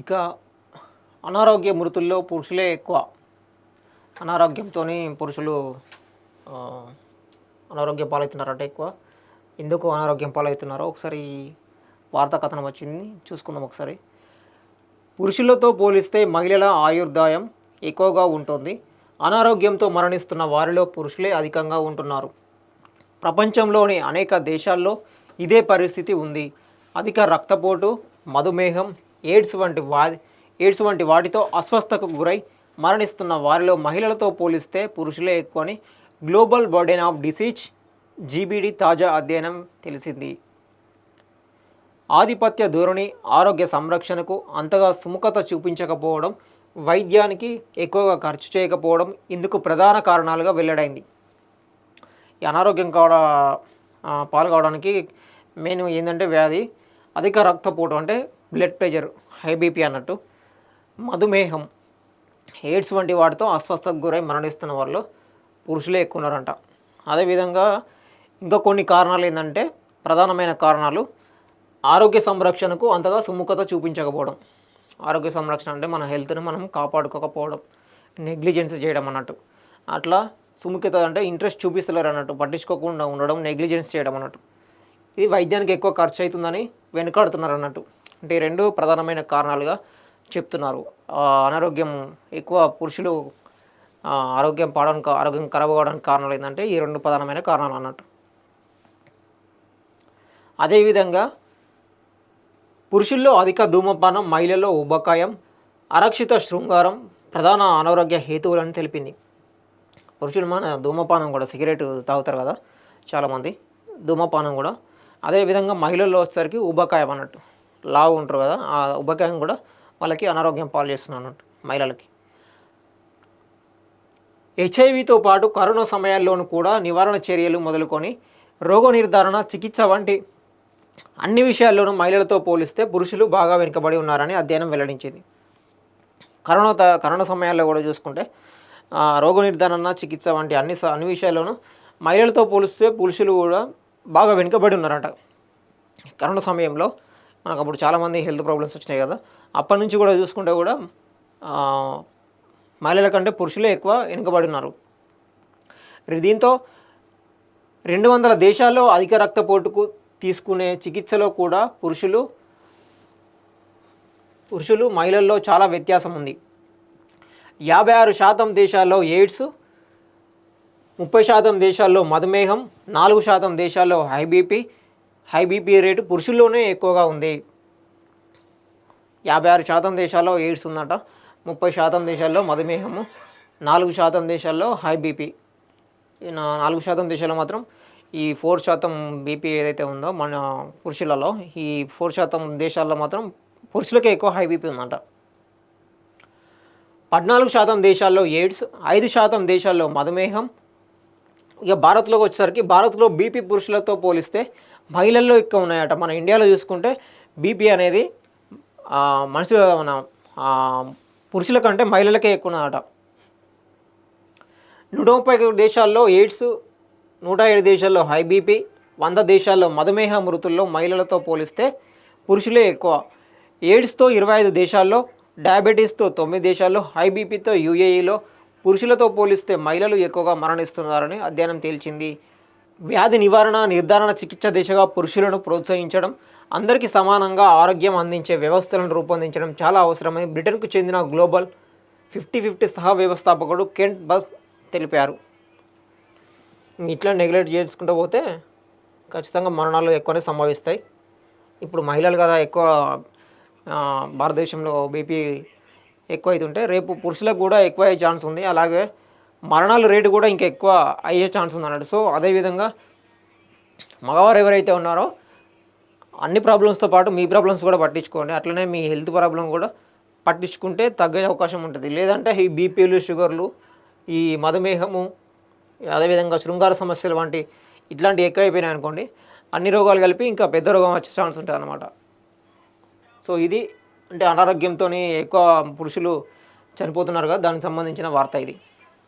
ఇక అనారోగ్య మృతుల్లో పురుషులే ఎక్కువ. అనారోగ్యంతో పురుషులు అనారోగ్య పాలవుతున్నారంటే ఎక్కువ. ఎందుకు అనారోగ్యం పాలవుతున్నారో ఒకసారి వార్తా కథనం వచ్చింది చూసుకుందాం ఒకసారి. పురుషులతో పోలిస్తే మహిళల ఆయుర్దాయం ఎక్కువగా ఉంటుంది. అనారోగ్యంతో మరణిస్తున్న వారిలో పురుషులే అధికంగా ఉంటున్నారు. ప్రపంచంలోని అనేక దేశాల్లో ఇదే పరిస్థితి ఉంది. అధిక రక్తపోటు మధుమేహం ఎయిడ్స్ వంటి వా ఎయిడ్స్ వంటి వాటితో అస్వస్థకు గురై మరణిస్తున్న వారిలో మహిళలతో పోలిస్తే పురుషులే ఎక్కువని global burden of disease GBD తాజా అధ్యయనం తెలిసింది. ఆధిపత్య ధోరణి ఆరోగ్య సంరక్షణకు అంతగా సుముఖత చూపించకపోవడం వైద్యానికి ఎక్కువగా ఖర్చు చేయకపోవడం ఇందుకు ప్రధాన కారణాలుగా వెల్లడైంది. ఈ అనారోగ్యం కావడ పాల్గొవడానికి మెయిన్ ఏంటంటే వ్యాధి అధిక రక్తపోటు అంటే బ్లడ్ ప్రెషర్ హై బీపీ అన్నట్టు మధుమేహం ఎయిడ్స్ వంటి వాటితో అస్వస్థకు గురై మరణిస్తున్న వాళ్ళు పురుషులే ఎక్కువ ఉన్నారంట అదేవిధంగా ఇంకా కొన్ని కారణాలు ఏంటంటే ప్రధానమైన కారణాలు ఆరోగ్య సంరక్షణకు అంతగా సుముఖత చూపించకపోవడం. ఆరోగ్య సంరక్షణ అంటే మన హెల్త్ని మనం కాపాడుకోకపోవడం నెగ్లిజెన్స్ చేయడం అన్నట్టు. అట్లా సుముఖత అంటే ఇంట్రెస్ట్ చూపిస్తలేరు అన్నట్టు పట్టించుకోకుండా ఉండడం నెగ్లిజెన్స్ చేయడం అన్నట్టు. ఇది వైద్యానికి ఎక్కువ ఖర్చు అవుతుందని వెనుకాడుతున్నారు అన్నట్టు. అంటే ఈ రెండు ప్రధానమైన కారణాలుగా చెప్తున్నారు. అనారోగ్యం ఎక్కువ పురుషులు ఆరోగ్యం పాడడానికి ఆరోగ్యం ఖరాబ్ అవ్వడానికి కారణాలు ఏంటంటే ఈ రెండు ప్రధానమైన కారణాలు అన్నట్టు. అదేవిధంగా పురుషుల్లో అధిక ధూమపానం మహిళల్లో ఉబకాయం అరక్షిత శృంగారం ప్రధాన అనారోగ్య హేతువులని తెలిపింది. పురుషులు మన ధూమపానం కూడా సిగరెట్ తాగుతారు కదా చాలామంది ధూమపానం కూడా. అదేవిధంగా మహిళల్లో వచ్చేసరికి ఉబకాయం అన్నట్టు. లావు ఉంటారు కదా ఆ ఉబకాయం కూడా వాళ్ళకి అనారోగ్యం పాలు చేస్తుంది అన్నట్టు మహిళలకి. హెచ్ఐవితో పాటు కరోనా సమయాల్లోనూ కూడా నివారణ చర్యలు మొదలుకొని రోగ నిర్ధారణ చికిత్స వంటి అన్ని విషయాల్లోనూ మహిళలతో పోలిస్తే పురుషులు బాగా వెనుకబడి ఉన్నారని అధ్యయనం వెల్లడించింది. కరోనా త- కరోనా సమయాల్లో కూడా చూసుకుంటే రోగ నిర్ధారణ చికిత్స వంటి అన్ని స- అన్ని విషయాల్లోనూ మహిళలతో పోలిస్తే పురుషులు కూడా బాగా వెనుకబడి ఉన్నారట. కరోనా సమయంలో మనకు అప్పుడు చాలామంది హెల్త్ ప్రాబ్లమ్స్ వచ్చినాయి కదా. అప్పటి నుంచి కూడా చూసుకుంటే కూడా మహిళల కంటే పురుషులే ఎక్కువ వెనుకబడి ఉన్నారు. దీంతో రెండు వందల దేశాల్లో అధిక రక్తపోటుకు తీసుకునే చికిత్సలో కూడా పురుషులు పురుషులు మహిళల్లో చాలా వ్యత్యాసం ఉంది. యాభై ఆరు శాతం దేశాల్లో ఎయిడ్స్ ముప్పై శాతం దేశాల్లో మధుమేహం నాలుగు శాతం దేశాల్లో high BP high BP rate పురుషుల్లోనే ఎక్కువగా ఉంది. యాభై ఆరు శాతం దేశాల్లో ఎయిడ్స్ ఉందట. ముప్పై శాతం దేశాల్లో మధుమేహము. నాలుగు శాతం దేశాల్లో హై బీపీ. ఈ నాలుగు శాతం దేశాల్లో మాత్రం ఈ ఫోర్ శాతం బీపీ ఏదైతే ఉందో మన పురుషులలో ఈ ఫోర్ శాతం దేశాల్లో మాత్రం పురుషులకే ఎక్కువ హై బీపీ ఉందంట. పద్నాలుగు శాతం దేశాల్లో ఎయిడ్స్ ఐదు శాతం దేశాల్లో మధుమేహం. ఇక భారత్లోకి వచ్చేసరికి భారత్లో బీపీ పురుషులతో పోలిస్తే మహిళల్లో ఎక్కువ ఉన్నాయట. మన ఇండియాలో చూసుకుంటే బీపీ అనేది ఆ, మన పురుషుల కంటే మహిళలకే ఎక్కువ ఉన్నాయట. నూట ముప్పై దేశాల్లో ఎయిడ్స్ నూట ఏడు దేశాల్లో హై బీపీ వంద దేశాల్లో మధుమేహ మృతుల్లో మహిళలతో పోలిస్తే పురుషులే ఎక్కువ. ఎయిడ్స్తో ఇరవై ఐదు దేశాల్లో డయాబెటీస్తో తొమ్మిది దేశాల్లో హై బీపీతో యూఏఈలో పురుషులతో పోలిస్తే మహిళలు ఎక్కువగా మరణిస్తున్నారని అధ్యయనం తేల్చింది. వ్యాధి నివారణ నిర్ధారణ చికిత్స దిశగా పురుషులను ప్రోత్సహించడం అందరికీ సమానంగా ఆరోగ్యం అందించే వ్యవస్థలను రూపొందించడం చాలా అవసరమని బ్రిటన్కు చెందిన గ్లోబల్ ఫిఫ్టీ ఫిఫ్టీ సహా వ్యవస్థాపకుడు కెంట్ బస్ తెలిపారు. ఇట్లా నెగ్లెక్ట్ చేసుకుంటూ పోతే ఖచ్చితంగా మరణాలు ఎక్కువనే సంభవిస్తాయి. ఇప్పుడు మహిళలు కదా ఎక్కువ భారతదేశంలో బీపీ ఎక్కువ అవుతుంటే రేపు పురుషులకు కూడా ఎక్కువ అయ్యే ఛాన్స్ ఉంది. అలాగే మరణాల రేటు కూడా ఇంకా ఎక్కువ అయ్యే ఛాన్స్ ఉంది అన్నట్టు సో అదేవిధంగా మగవారు ఎవరైతే ఉన్నారో అన్ని ప్రాబ్లమ్స్తో పాటు మీ ప్రాబ్లమ్స్ కూడా పట్టించుకోండి. అట్లనే మీ హెల్త్ ప్రాబ్లం కూడా పట్టించుకుంటే తగ్గే అవకాశం ఉంటుంది. లేదంటే ఈ బీపీలు షుగర్లు ఈ మధుమేహము అదేవిధంగా శృంగార సమస్యలు వంటి ఇట్లాంటివి ఎక్కువైపోయినాయి అనుకోండి అన్ని రోగాలు కలిపి ఇంకా పెద్ద రోగం వచ్చే ఛాన్స్ ఉంటుంది అనమాట సో ఇది అంటే అనారోగ్యంతో ఎక్కువ పురుషులు చనిపోతున్నారు కదా దానికి సంబంధించిన వార్త ఇది.